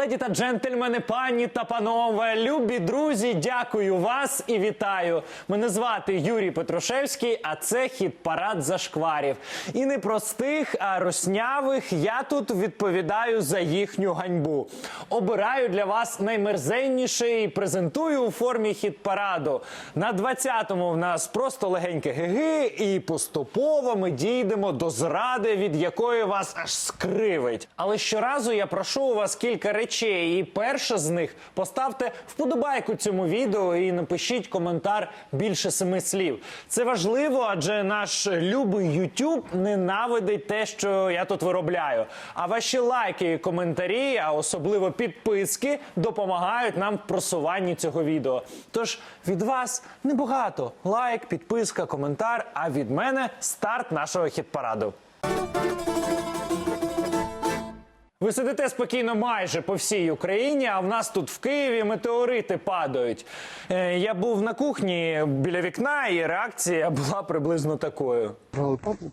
Леді та джентльмени, пані та панове, любі друзі, дякую вас і вітаю. Мене звати Юрій Петрушевський, а це хіт парад зашкварів. І не простих, а роснявих. Я тут відповідаю за їхню ганьбу. Обираю для вас наймерзенніше і презентую у формі хіт параду. На 20-му в нас просто легеньке геги, і поступово ми дійдемо до зради, від якої вас аж скривить. Але щоразу я прошу у вас кілька речей. І перша з них поставте вподобайку цьому відео і напишіть коментар більше семи слів. Це важливо, адже наш любий YouTube ненавидить те, що я тут виробляю. А ваші лайки і коментарі, а особливо підписки, допомагають нам в просуванні цього відео. Тож від вас небагато. Лайк, підписка, коментар. А від мене старт нашого хіт-параду. Ви сидите спокійно майже по всій Україні, а в нас тут в Києві метеорити падають. Е, я був на кухні біля вікна, і реакція була приблизно такою. Брали папу.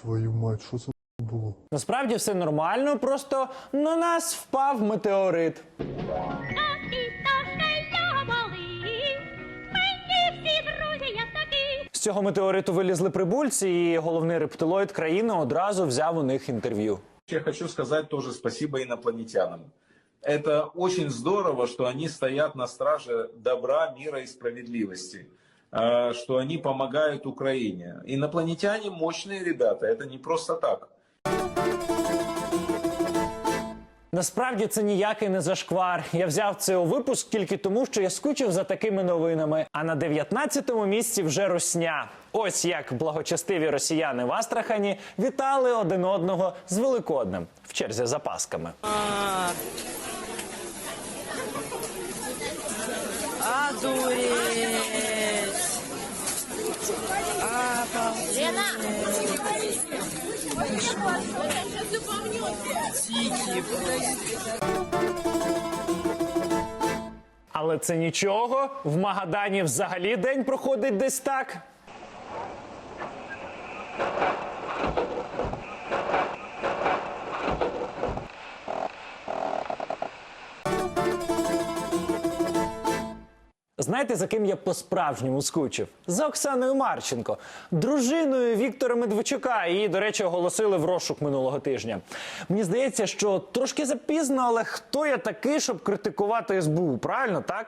Твою мать, що це було? Насправді все нормально, просто на нас впав метеорит. цього метеориту вилізли прибульці, і головний рептилоїд країни одразу взяв у них інтерв'ю. Я хочу сказать тоже спасибо инопланетянам. Это очень здорово, что они стоят на страже добра, мира и справедливости, э, что они помогают Украине. Инопланетяне мощные ребята, это не просто так. Насправді це ніякий не зашквар. Я взяв це у випуск тільки тому, що я скучив за такими новинами. А на 19-му місці вже росня. Ось як благочестиві росіяни в Астрахані вітали один одного з Великоднем в черзі за пасками. Одуреть! Тики Але це нічого. В Магадані взагалі день проходить десь так. Знаєте, за ким я по-справжньому скучив? За Оксаною Марченко, дружиною Віктора Медведчука. Її, до речі, оголосили в розшук минулого тижня. Мені здається, що трошки запізно, але хто я такий, щоб критикувати СБУ? Правильно, так?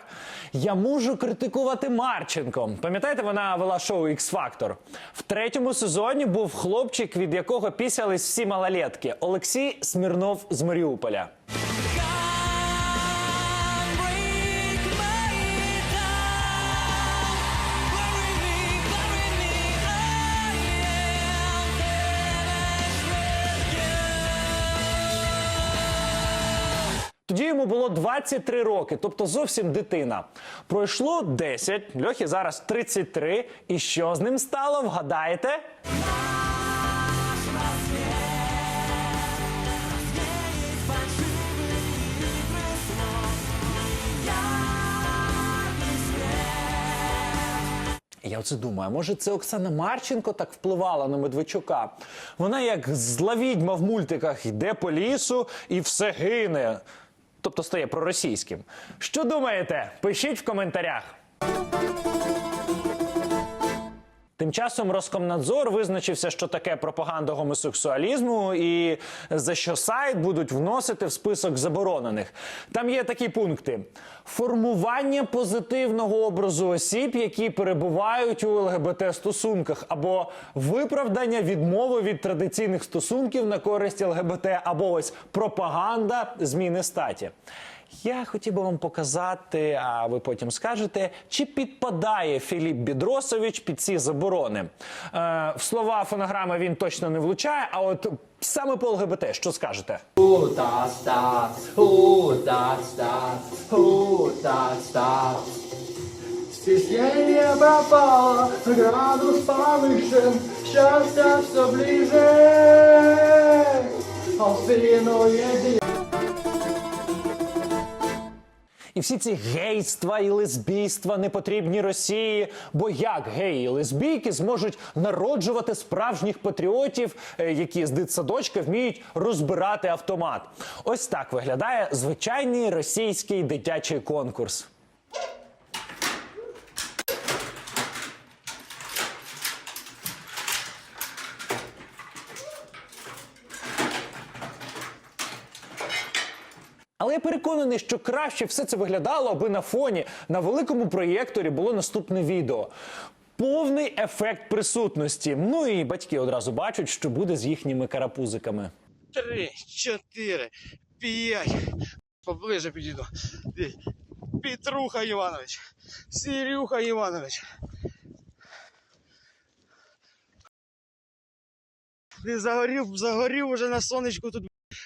Я можу критикувати Марченко. Пам'ятаєте, вона вела шоу X Factor? В третьому сезоні був хлопчик, від якого пісялись всі малолетки Олексій Смірнов з Маріуполя. Тоді йому було 23 роки, тобто зовсім дитина. Пройшло 10, Льохі зараз 33. І що з ним стало? Вгадаєте? Я оце думаю, може це Оксана Марченко так впливала на Медведчука? Вона як зла відьма в мультиках йде по лісу і все гине. Тобто стає проросійським. Що думаєте? Пишіть в коментарях. Тим часом Роскомнадзор визначився, що таке пропаганда гомосексуалізму, і за що сайт будуть вносити в список заборонених. Там є такі пункти: формування позитивного образу осіб, які перебувають у ЛГБТ стосунках, або виправдання відмови від традиційних стосунків на користь ЛГБТ, або ось пропаганда зміни статі. Я хотів би вам показати, а ви потім скажете, чи підпадає Філіп Бідросович під ці заборони. Е, в слова фонограми він точно не влучає, а от саме по ЛГБТ, що скажете? Стеснение пропало, градус повышен, счастье все ближе, а в спину. І всі ці гейства і лесбійства не потрібні Росії. Бо як геї і лесбійки зможуть народжувати справжніх патріотів, е, які з дитсадочка вміють розбирати автомат? Ось так виглядає звичайний російський дитячий конкурс. Переконаний, що краще все це виглядало, аби на фоні на великому проєкторі було наступне відео. Повний ефект присутності. Ну і батьки одразу бачать, що буде з їхніми карапузиками. три, чотири, п'ять. Поближе підійду. Петруха Іванович, Сірюха Іванович. Ти загорів, загорів уже на сонечку тут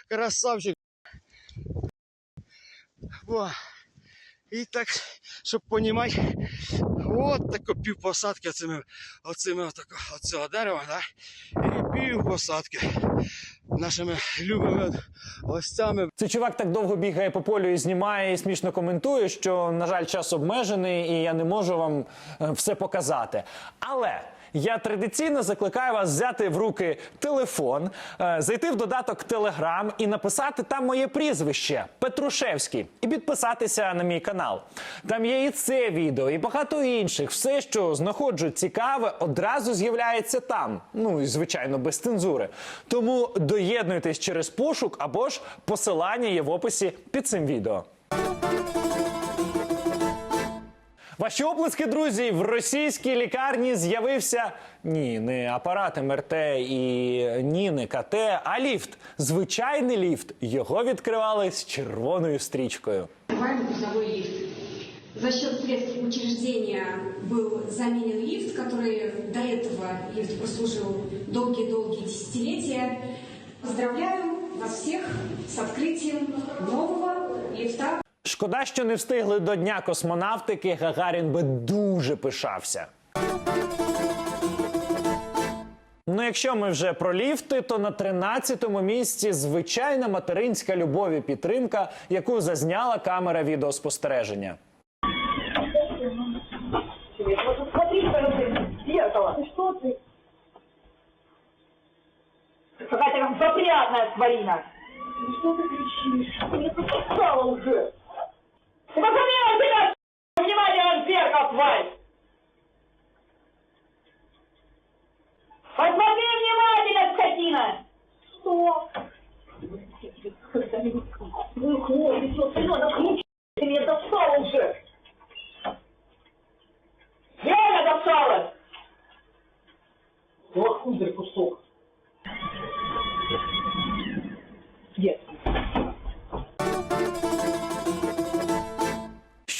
красавчик. О. І так, щоб понімати, от тако пів посадки оцими, оцими отако, оцього дерева, да? і пів посадки нашими любими гостями. Цей чувак так довго бігає по полю і знімає і смішно коментує, що, на жаль, час обмежений, і я не можу вам е, все показати. Але. Я традиційно закликаю вас взяти в руки телефон, е, зайти в додаток Телеграм і написати там моє прізвище Петрушевський і підписатися на мій канал. Там є і це відео, і багато інших. Все, що знаходжу цікаве, одразу з'являється там. Ну і звичайно, без цензури. Тому доєднуйтесь через пошук або ж посилання є в описі під цим відео. Ваші оплески, друзі, в російській лікарні з'явився ні, не апарат МРТ і ні, не КТ, а ліфт. Звичайний ліфт. Його відкривали з червоною стрічкою. Называемый грузовой лифт. За счет средств учреждения был заменен лифт, который до этого лифт прослужил долгие-долгие десятилетия. Поздравляю вас всех с открытием нового лифта Шкода, що не встигли до дня космонавтики. Гагарін би дуже пишався. Ну, якщо ми вже про ліфти, то на 13-му місці звичайна материнська любов і підтримка, яку зазняла камера відеоспостереження. Вот смотри, пожалуйста, в зеркало. Ты что ты? Какая-то как запрятная тварина. Что ты кричишь? Ты мне подписала уже. Сфокусируй себя, внимание, вверх от. Посмотри внимательно, скотина. Что? Ну, хвост, что ты надо крутить, ты меня достала ну, уже. Кусок. Yes.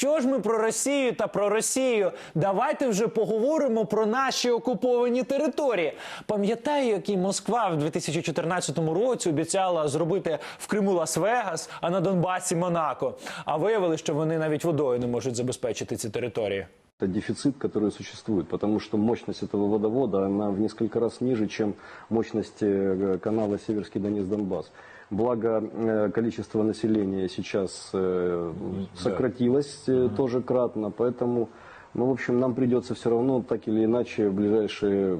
Що ж ми про Росію та про Росію? Давайте вже поговоримо про наші окуповані території. Пам'ятаю, який Москва в 2014 році обіцяла зробити в Криму Лас-Вегас, а на Донбасі Монако. А виявили, що вони навіть водою не можуть забезпечити ці території. Дефицит, который существует, потому что мощность этого водовода, она в несколько раз ниже, чем мощность э, канала Северский Донец-Донбасс. Благо, э, количество населения сейчас э, сократилось э, тоже кратно, поэтому, ну, в общем, нам придется все равно так или иначе в ближайшие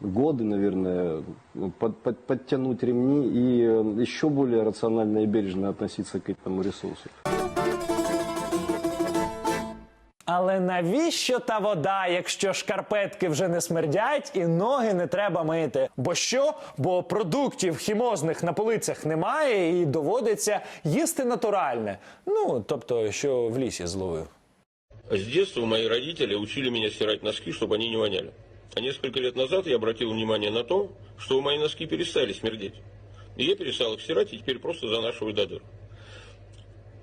годы, наверное, под- под- подтянуть ремни и еще более рационально и бережно относиться к этому ресурсу. Але навіщо та вода, якщо шкарпетки вже не смердять і ноги не треба мити? Бо що? Бо продуктів хімозних на полицях немає і доводиться їсти натуральне. Ну тобто, що в лісі зловив. С детства мои родители учили меня стирать носки, чтобы они не воняли. А несколько лет назад я обратил внимание на то, что мои носки перестали смердеть. И я перестал их стирать и теперь просто занашиваю до дыр.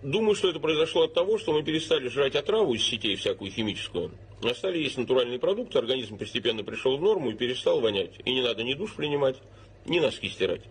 Думаю, что это произошло от того, что мы перестали жрать отраву из сетей всякую химическую, а стали есть натуральные продукты, организм постепенно пришел в норму и перестал вонять. И не надо ни душ принимать, ни носки стирать.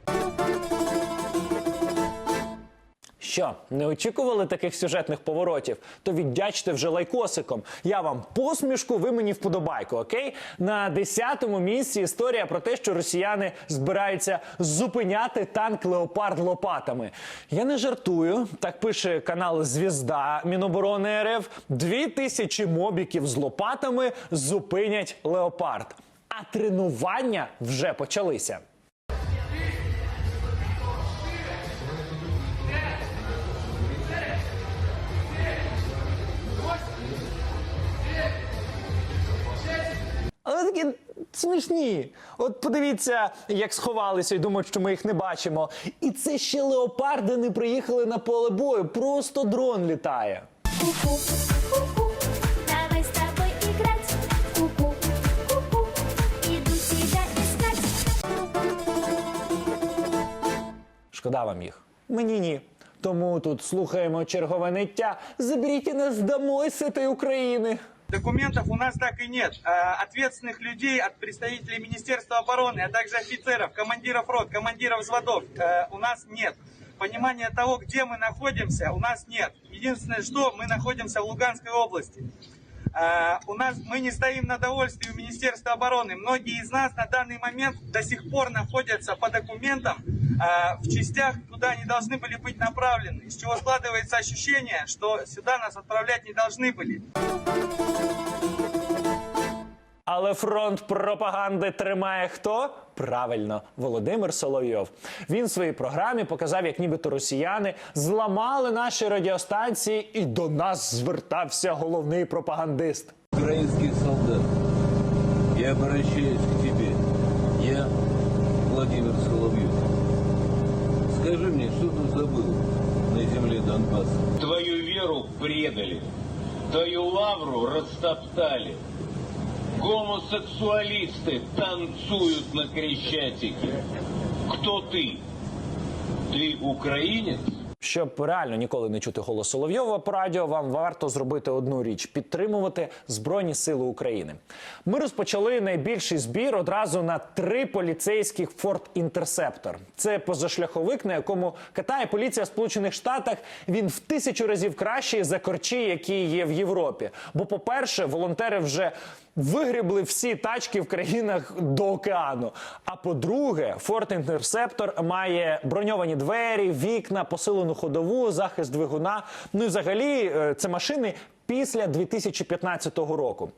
Що, не очікували таких сюжетних поворотів? То віддячте вже лайкосиком. Я вам посмішку, ви мені вподобайку, окей? На 10-му місці історія про те, що росіяни збираються зупиняти танк Леопард лопатами. Я не жартую. Так пише канал Звізда Міноборони РФ. Дві тисячі мобіків з лопатами зупинять леопард. А тренування вже почалися. Смішні. От подивіться, як сховалися і думають, що ми їх не бачимо. І це ще леопарди не приїхали на поле бою. Просто дрон літає. Ку-ку, ку-ку, давай с тобой играть. Ку-ку, ку-ку, иду тебя искать. Шкода вам їх. Мені ні. Тому тут слухаємо чергове ниття. Заберіть нас домой з цієї України. Документов у нас так и нет. Э, Ответственных людей от представителей Министерства обороны, а также офицеров, командиров рот, командиров взводов э, у нас нет. Понимания того, где мы находимся, у нас нет. Единственное, что мы находимся в Луганской области. Э, У нас мы не стоим на довольствии у Министерства обороны. Многие из нас на данный момент до сих пор находятся по документам э, в частях, куда они должны были быть направлены. Из чего складывается ощущение, что сюда нас отправлять не должны были. Але фронт пропаганди тримає хто? Правильно, Володимир Соловйов. Він в своїй програмі показав, як нібито росіяни зламали наші радіостанції, і до нас звертався головний пропагандист. Украинский солдат, я обращаюсь к тебе. Веру предали, твою лавру растоптали. Гомосексуалисты танцуют на Крещатике. Кто ты? Ты украинец? Щоб реально ніколи не чути голос Соловйова по радіо, вам варто зробити одну річ: підтримувати Збройні Сили України. Ми розпочали найбільший збір одразу на три поліцейських Ford Interceptor. Це позашляховик, на якому катає поліція Сполучених Штатах. Він в тисячу разів кращий за корчі, які є в Європі. Бо, по-перше, волонтери вже вигрібли всі тачки в країнах до океану. А по-друге, Ford Interceptor має броньовані двері, вікна, посилену ходову, захист двигуна. Ну і взагалі е, це машини після 2015 року.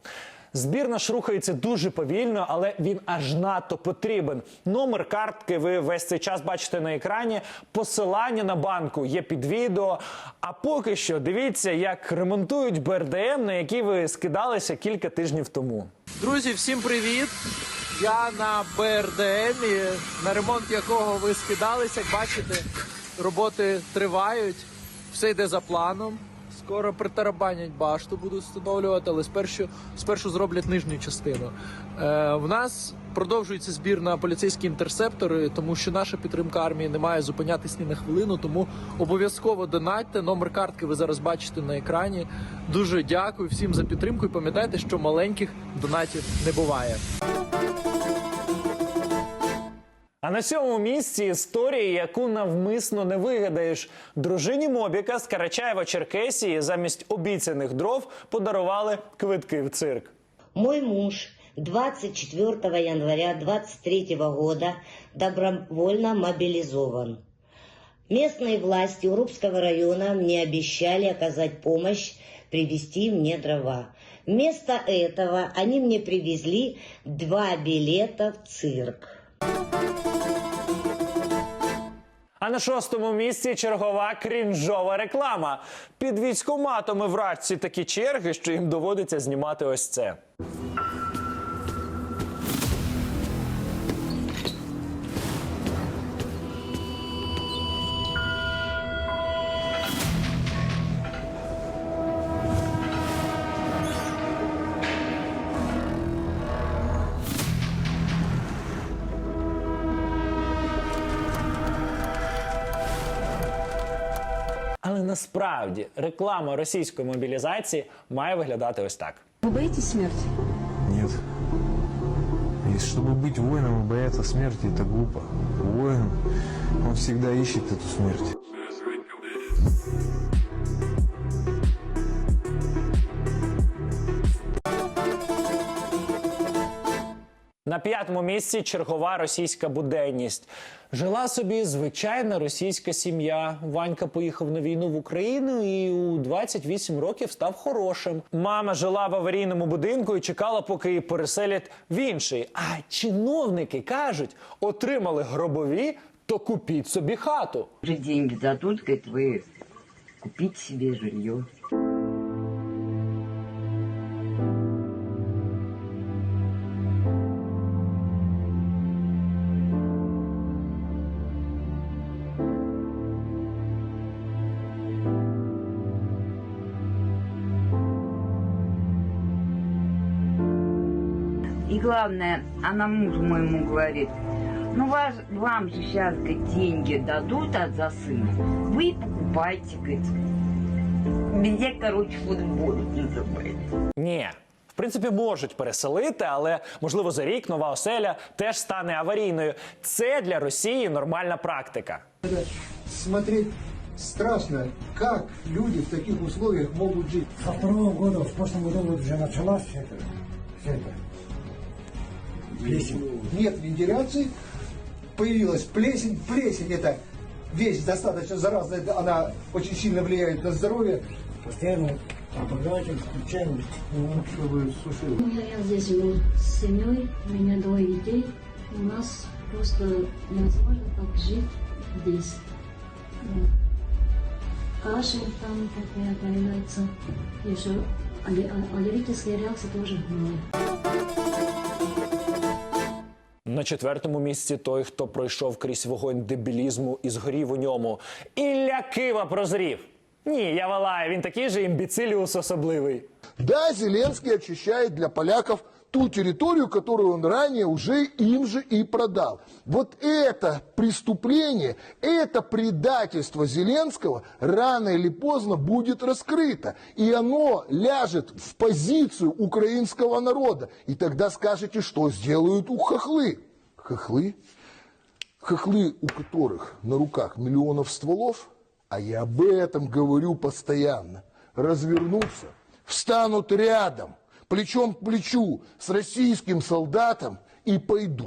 Збір наш рухається дуже повільно, але він аж надто потрібен. Номер картки ви весь цей час бачите на екрані. Посилання на банку є під відео. А поки що дивіться, як ремонтують БРДМ, на який ви скидалися кілька тижнів тому. Друзі, всім привіт! Я на БРДМ, на ремонт якого ви скидались, як бачите, роботи тривають, все йде за планом. Скоро притарабанять башту, будуть встановлювати, але спершу, спершу зроблять нижню частину. Е, в нас продовжується збір на поліцейські інтерсептори, тому що наша підтримка армії не має зупинятись ні на хвилину. Тому обов'язково донатьте. Номер картки ви зараз бачите на екрані. Дуже дякую всім за підтримку. І пам'ятайте, що маленьких донатів не буває. А на сьомому місці історія, яку навмисно не вигадаєш. Дружині Мобіка з Карачаєва-Черкесії замість обіцяних дров подарували квитки в цирк. Мой муж 24 января 23 года добровольно мобилизован. Местные власти Урупского района мне обещали оказать помощь, привезти мне дрова. Вместо этого они мне привезли два билета в цирк. А на шостому місці чергова крінжова реклама. Під військоматами в рачці такі черги, що їм доводиться знімати ось це. насправді реклама російської мобілізації має виглядати ось так. Вы боитесь смерти? Нет. И чтобы быть воином и бояться смерти, это глупо. Воин, он всегда ищет эту смерть. На п'ятому місці чергова російська буденність. Жила собі звичайна російська сім'я. Ванька поїхав на війну в Україну і у 28 років став хорошим. Мама жила в аварійному будинку і чекала, поки її переселять в інший. А чиновники кажуть, отримали гробові, то купіть собі хату. Уже деньги дадут, говорит, вы купить себе жилье. главное, она мужу моему говорит, ну вас, вам же сейчас говорит, деньги дадут от за сына, вы покупайте, говорит. Везде, короче, футбол называется. Ні. В принципі, можуть переселити, але можливо за рік нова оселя теж стане аварійною. Це для Росії нормальна практика. смотреть страшно, как люди в таких условиях могут жить. Со второго года, в прошлом году вот уже началась это, все это, Плесень. Нет вентиляции, появилась плесень. Плесень это вещь достаточно заразная, это она очень сильно влияет на здоровье. Постоянно обогреватель включаем, ну, чтобы сушило. Я здесь живу с семьей, у меня двое детей. У нас просто невозможно так жить здесь. Кашель там такая появляется. Еще алле- а- аллергическая реакция тоже бывает. На четвертому місці той, хто пройшов крізь вогонь дебілізму і згорів у ньому. Ілля Кива прозрів. Ні, я валаю, він такий же імбіциліус особливий. Да, Зеленський очищає для поляков ту территорию, которую он ранее уже им же и продал. Вот это преступление, это предательство Зеленского рано или поздно будет раскрыто. И оно ляжет в позицию украинского народа. И тогда скажете, что сделают у хохлы. Хохлы? Хохлы, у которых на руках миллионов стволов, а я об этом говорю постоянно, развернутся, встанут рядом, плечом к плечу с российским солдатом и пойду.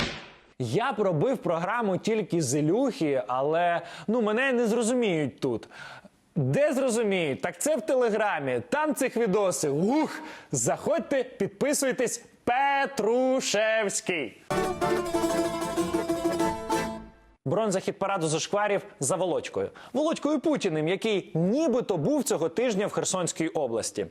Я пробив програму тільки з Ілюхи, але ну мене не зрозуміють тут. Де зрозуміють? Так це в телеграмі. Там цих відосів. Ух! Заходьте, підписуйтесь. Петрушевський. Бронза хіт параду зашкварів за Володькою. Володькою Путіним, який нібито був цього тижня в Херсонській області.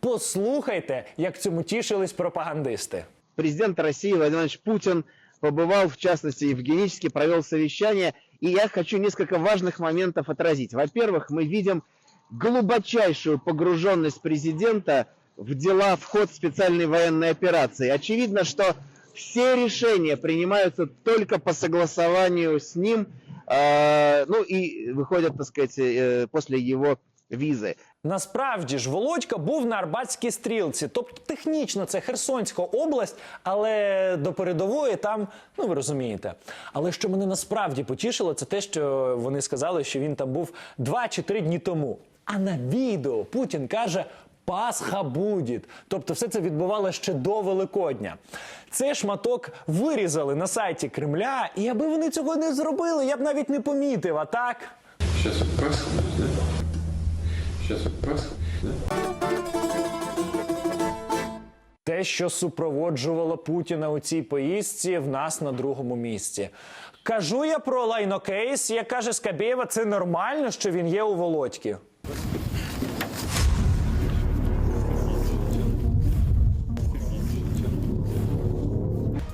Послухайте, як цьому тішились пропагандисти. Президент России Владимир Владимирович Путин побывал, в частности, в Генически, провел совещание. И я хочу несколько важных моментов отразить. Во-первых, мы видим глубочайшую погруженность президента в дела, в ход специальной военной операции. Очевидно, что все решения принимаются только по согласованию с ним, э, ну и выходят, так сказать, э, после его визы. Насправді ж Володька був на Арбатській стрілці, тобто технічно це Херсонська область, але до передової там, ну ви розумієте. Але що мене насправді потішило, це те, що вони сказали, що він там був два чи три дні тому. А на відео Путін каже. Пасха буде. Тобто все це відбувалося ще до Великодня. Цей шматок вирізали на сайті Кремля, і аби вони цього не зробили, я б навіть не помітив, а так. Вот Пасха, да? Сейчас Пасха, да? Те, що супроводжувало Путіна у цій поїздці, в нас на другому місці. Кажу я про лайнокейс, як каже Скабєєва, це нормально, що він є у Володьки.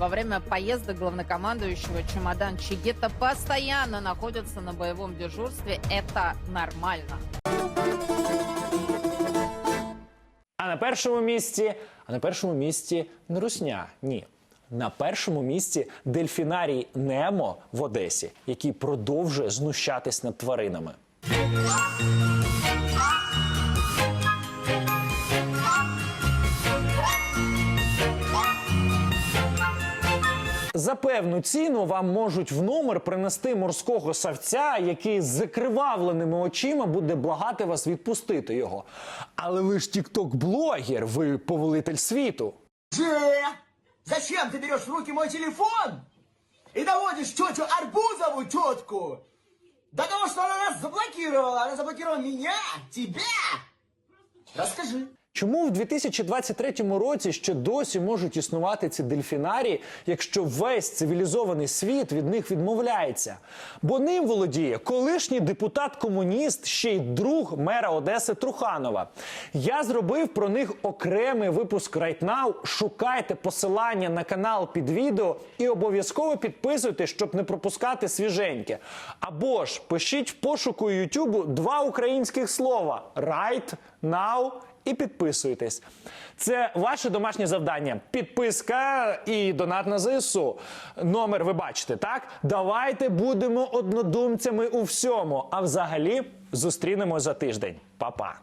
Во время поездок главнокомандующего чемодан Чигета постоянно находится на боевом дежурстве. Это нормально. А на першому місці, а на першому місці не русня. Ні. На першому місці дельфінарій Немо в Одесі, який продовжує знущатись над тваринами. За певну ціну вам можуть в номер принести морського савця, який з закривавленими очима буде благати вас відпустити його. Але ви ж тікток-блогер, ви повелитель світу. Це Зачем ты берешь в руки мой телефон и доводишь тетю Арбузову тетку до того, что она нас заблокировала? Она заблокировала меня, тебя. Расскажи. Чому в 2023 році ще досі можуть існувати ці дельфінарії, якщо весь цивілізований світ від них відмовляється? Бо ним володіє колишній депутат-комуніст, ще й друг мера Одеси Труханова. Я зробив про них окремий випуск Right Now. Шукайте посилання на канал під відео і обов'язково підписуйтесь, щоб не пропускати свіженьке. Або ж пишіть в пошуку Ютубу два українських слова: Right Now і підписуйтесь. Це ваше домашнє завдання. Підписка і донат на ЗСУ. Номер ви бачите, так? Давайте будемо однодумцями у всьому. А взагалі зустрінемось за тиждень. Па-па.